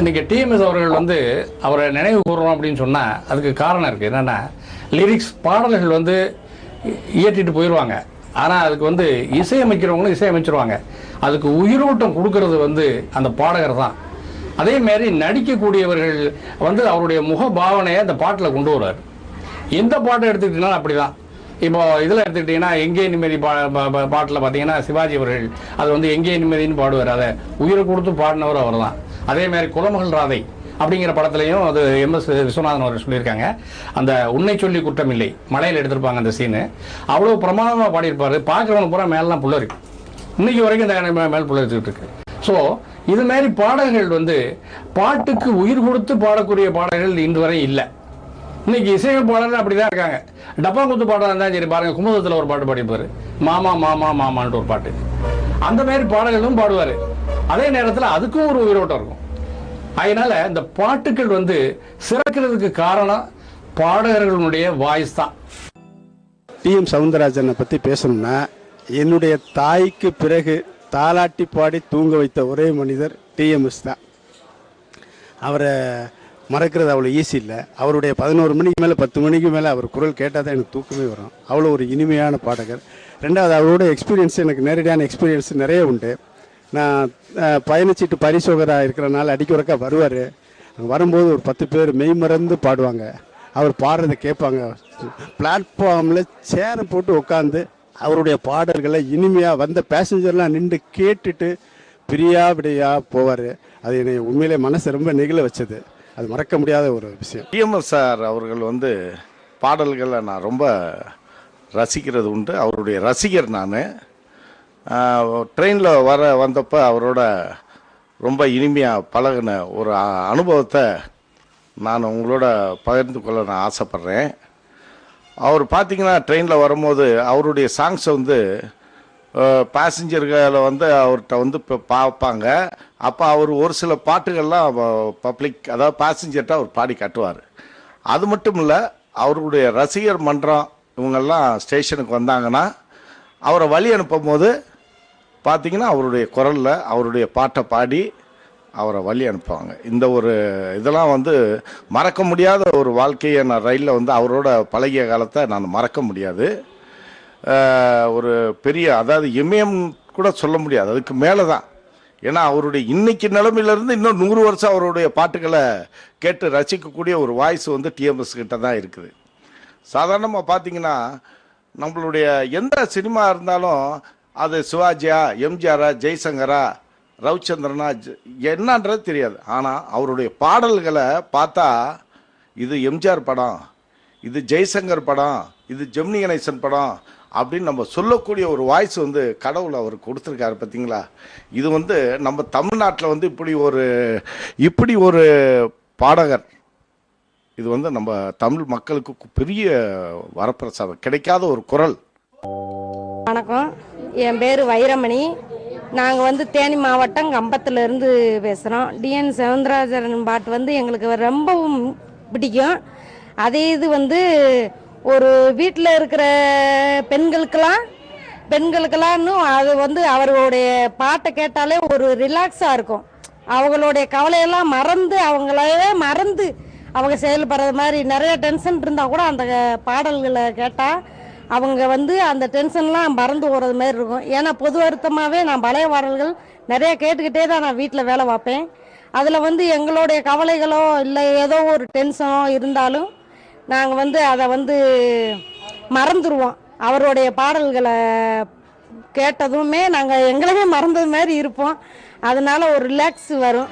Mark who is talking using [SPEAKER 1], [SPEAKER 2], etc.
[SPEAKER 1] இன்னைக்கு டிஎம்எஸ் அவர்கள் வந்து அவரை நினைவு கூறுறோம் அப்படின்னு சொன்னால் அதுக்கு காரணம் இருக்குது என்னென்னா லிரிக்ஸ் பாடல்கள் வந்து இயற்றிட்டு போயிடுவாங்க ஆனால் அதுக்கு வந்து இசையமைக்கிறவங்களும் இசையமைச்சிருவாங்க. அதுக்கு உயிரோட்டம் கொடுக்கறது வந்து அந்த பாடகர் தான். அதே மாதிரி நடிக்கக்கூடியவர்கள் வந்து அவருடைய முக பாவனையை அந்த பாட்டில் கொண்டு வருவார். எந்த பாட்டை எடுத்துக்கிட்டிங்கனா அப்படி தான் இப்போ இதில் எடுத்துக்கிட்டிங்கன்னா எங்கே நிம்மதி பா பாட்டில் பார்த்தீங்கன்னா சிவாஜி அவர்கள் அது வந்து எங்கே நிம்மதின்னு பாடுவார். அதை உயிரை கொடுத்து பாடினவர் அவர் தான் அதே மாதிரி குலமகள் ராதை அப்படிங்கிற படத்துலையும் அது எம்எஸ் விஸ்வநாதன் அவர் சொல்லியிருக்காங்க. அந்த உன்னை சொல்லி குற்றமில்லை மலையில் எடுத்திருப்பாங்க அந்த சீனு அவ்வளோ பிரமாதமாக பாடியிருப்பார். பார்க்குறவங்க பூரா மேலாம் புள்ளரி இன்னைக்கு வரைக்கும் இந்த மேல் புள்ளரிச்சுட்டு இருக்கு. ஸோ இது மாதிரி பாடல்கள் வந்து பாட்டுக்கு உயிர் கொடுத்து பாடக்கூடிய பாடல்கள் இன்று வரை இல்லை. இன்னைக்கு இசையமைப்பாளர் அப்படிதான் இருக்காங்க. டப்பா குத்து பாடம் இருந்தாலும் சரி பாருங்க குமுதத்துல ஒரு பாட்டு பாடிப்பாரு. மாமா மாமா மாமான்ட்டு ஒரு பாட்டு. அந்த மாதிரி பாடல்களும் பாடுவாரு. அதே நேரத்தில் அதுக்கும் ஒரு உயிரோட்டம் இருக்கும். அதனால இந்த பாட்டுகள் வந்து சிறக்கிறதுக்கு காரணம் பாடகர்களுடைய வாய்ஸ் தான்.
[SPEAKER 2] டிஎம் சவுந்தரராஜனை பற்றி பேசணும்னா என்னுடைய தாய்க்கு பிறகு தாலாட்டி பாடி தூங்க வைத்த ஒரே மனிதர் டிஎம்எஸ் தான். அவரை மறக்கிறது அவ்வளோ ஈஸி இல்லை. அவருடைய பதினோரு மணிக்கு மேலே பத்து மணிக்கு மேலே அவர் குரல் கேட்டால் தான் எனக்கு தூக்கமே வரும். அவ்வளோ ஒரு இனிமையான பாடகர். ரெண்டாவது அவரோட எக்ஸ்பீரியன்ஸ் எனக்கு நேரடியான எக்ஸ்பீரியன்ஸ் நிறைய உண்டு. நான் பயணிச்சிட்டு பயணச்சீட்டு பரிசோகராக இருக்கிறனால அடிக்கொருக்கா வருவார். வரும்போது ஒரு பத்து பேர் மெய்மறந்து பாடுவாங்க. அவர் பாடுறதை கேட்பாங்க. பிளாட்ஃபார்மில் சேரை போட்டு உட்காந்து அவருடைய பாடல்களை இனிமையாக வந்த பேசஞ்சர்லாம் நின்று கேட்டுட்டு பிரியா விடையா போவார். அது என்னை உண்மையிலே மனசு ரொம்ப நெகிழ வச்சது. அது மறக்க முடியாத ஒரு விஷயம்.
[SPEAKER 3] டிஎம்எஸ் சார் அவர்கள் வந்து பாடல்களை நான் ரொம்ப ரசிக்கிறது உண்டு. அவருடைய ரசிகர் நான். ட்ரெயினில் வர வந்தப்போ அவரோட ரொம்ப இனிமையாக பழகின ஒரு அனுபவத்தை நான் உங்களோட பகிர்ந்து கொள்ள நான் ஆசைப்பட்றேன். அவர் பார்த்தீங்கன்னா ட்ரெயினில் வரும்போது அவருடைய சாங்ஸ் வந்து பேசஞ்சர்களை வந்து அவர்கிட்ட வந்து இப்போ பார்ப்பாங்க. அப்போ அவர் ஒரு சில பாட்டுகள்லாம் பப்ளிக் அதாவது பேசஞ்சர்கிட்ட அவர் பாடி காட்டுவார். அது மட்டும் இல்லை அவருடைய ரசிகர் மன்றம் இவங்கெல்லாம் ஸ்டேஷனுக்கு வந்தாங்கன்னா அவரை வழி அனுப்பும் போது பார்த்தீங்கன்னா அவருடைய குரலில் அவருடைய பாட்டை பாடி அவரை வழி அனுப்புவாங்க. இந்த ஒரு இதெல்லாம் வந்து மறக்க முடியாத ஒரு வாழ்க்கையை நான் ரயிலில் வந்து அவரோட பழகிய காலத்தை நான் மறக்க முடியாது. ஒரு பெரிய அதாவது இமயம் கூட சொல்ல முடியாது. அதுக்கு மேலே தான் ஏன்னா அவருடைய இன்னைக்கு நிலைமையிலேருந்து இன்னும் நூறு வருஷம் அவருடைய பாட்டுகளை கேட்டு ரசிக்கக்கூடிய ஒரு வாய்ஸ் வந்து டிஎம்எஸ் கிட்ட தான் இருக்குது. சாதாரணமாக பார்த்தீங்கன்னா நம்மளுடைய எந்த சினிமா இருந்தாலும் அது சிவாஜியா எம்ஜிஆரா ஜெய்சங்கரா ரவிச்சந்திரனா என்னன்றது தெரியாது. ஆனால் அவருடைய பாடல்களை பார்த்தா இது எம்ஜிஆர் படம் இது ஜெய்சங்கர் படம் இது ஜெமினி கணேசன் படம் அப்படின்னு நம்ம சொல்லக்கூடிய ஒரு வாய்ஸ் வந்து கடவுள் அவர் கொடுத்துருக்காரு பார்த்தீங்களா இது வந்து நம்ம தமிழ்நாட்டில் வந்து இப்படி ஒரு இப்படி ஒரு பாடகர். இது வந்து நம்ம தமிழ் மக்களுக்கு பெரிய வரப்பிரசாதம். கிடைக்காத ஒரு குரல்.
[SPEAKER 4] வணக்கம். என் பேர் வைரமணி. நாங்கள் வந்து தேனி மாவட்டம் கம்பத்துலேருந்து பேசுகிறோம் டிஎன் சவுந்தரராஜன் பாட்டு வந்து எங்களுக்கு ரொம்பவும் பிடிக்கும். அதே இது வந்து ஒரு வீட்டில் இருக்கிற பெண்களுக்கெல்லாம் பெண்களுக்கெல்லாம்னு அது வந்து அவர்களுடைய பாட்டை கேட்டாலே ஒரு ரிலாக்ஸாக இருக்கும். அவங்களுடைய கவலையெல்லாம் மறந்து அவங்களவே மறந்து அவங்க செயல்படுறது மாதிரி நிறைய டென்ஷன் இருந்தால் கூட அந்த பாடல்களை கேட்டால் அவங்க வந்து அந்த டென்ஷன்லாம் மறந்து போகிறது மாதிரி இருக்கும். ஏன்னா பொது வருத்தமாகவே நான் பழைய பாடல்கள் நிறைய கேட்டுக்கிட்டே தான் நான் வீட்டில் வேலை பார்ப்பேன். அதில் வந்து எங்களுடைய கவலைகளோ இல்லை ஏதோ ஒரு டென்ஷனோ இருந்தாலும் நாங்கள் வந்து அதை வந்து மறந்துடுவோம் அவருடைய பாடல்களை கேட்டதுமே நாங்கள் எங்களுமே மறந்தது மாதிரி இருப்போம். அதனால ஒரு ரிலாக்ஸ் வரும்.